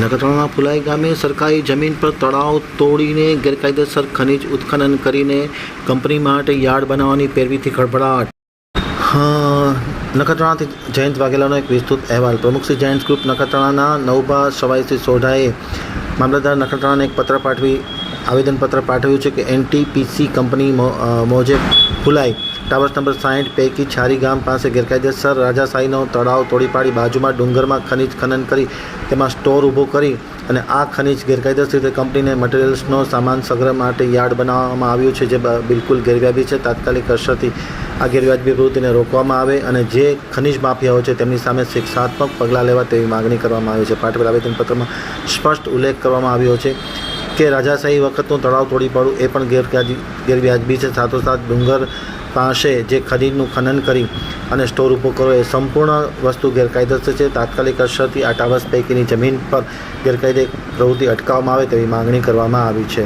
નખત્રાણા ફુલાઈ ગામે સરકારી જમીન પર તળાવ તોડીને ગેરકાયદેસર ખનિજ ઉત્ખનન કરીને કંપની માટે યાર્ડ બનાવવાની પેરવીથી ખળભળાટ. નખત્રાણાથી જયંત વાઘેલાનો એક વિસ્તૃત અહેવાલ. પ્રમુખ શ્રી જયંત ગ્રુપ નખત્રાણાના નવભા સવાઈશ્રી સોઢાએ મામલતદાર નખત્રાણાને એક પત્ર પાઠવી, આવેદનપત્ર પાઠવ્યું છે કે એનટીપીસી કંપની મોજે ફુલાઈ ટાવર્સ નંબર સાઠ પૈકી છારી ગામ પાસે ગેરકાયદેસર રાજાશાહીનો તળાવ તોડી પાડી બાજુમાં ડુંગરમાં ખનિજ ખનન કરી તેમાં સ્ટોર ઊભો કરી અને આ ખનિજ ગેરકાયદેસર રીતે કંપનીને મટીરિયલ્સનો સામાન સંગ્રહ માટે યાર્ડ બનાવવામાં આવ્યું છે, જે બિલકુલ ગેરવ્યાજબી છે. તાત્કાલિક અસરથી આ ગેરવ્યાજબી પ્રવૃત્તિને રોકવામાં આવે અને જે ખનિજ માફિયાઓ છે તેમની સામે શિક્ષાત્મક પગલાં લેવા તેવી માગણી કરવામાં આવી છે. પાઠવેલ આવેદનપત્રમાં સ્પષ્ટ ઉલ્લેખ કરવામાં આવ્યો છે કે રાજાશાહી વખતનું તળાવ તોડી પાડવું એ પણ ગેરવ્યાજી ગેરવ્યાજબી છે. સાથોસાથ ડુંગર પાસે જે ખનીજનું ખનન કરી અને સ્ટોર કરવો એ સંપૂર્ણ વસ્તુ ગેરકાયદેસર છે. તાત્કાલિક અસરથી આ ટાવર્સ પૈકીની જમીન પર ગેરકાયદે પ્રવૃત્તિ અટકાવવામાં આવે તેવી માગણી કરવામાં આવી છે.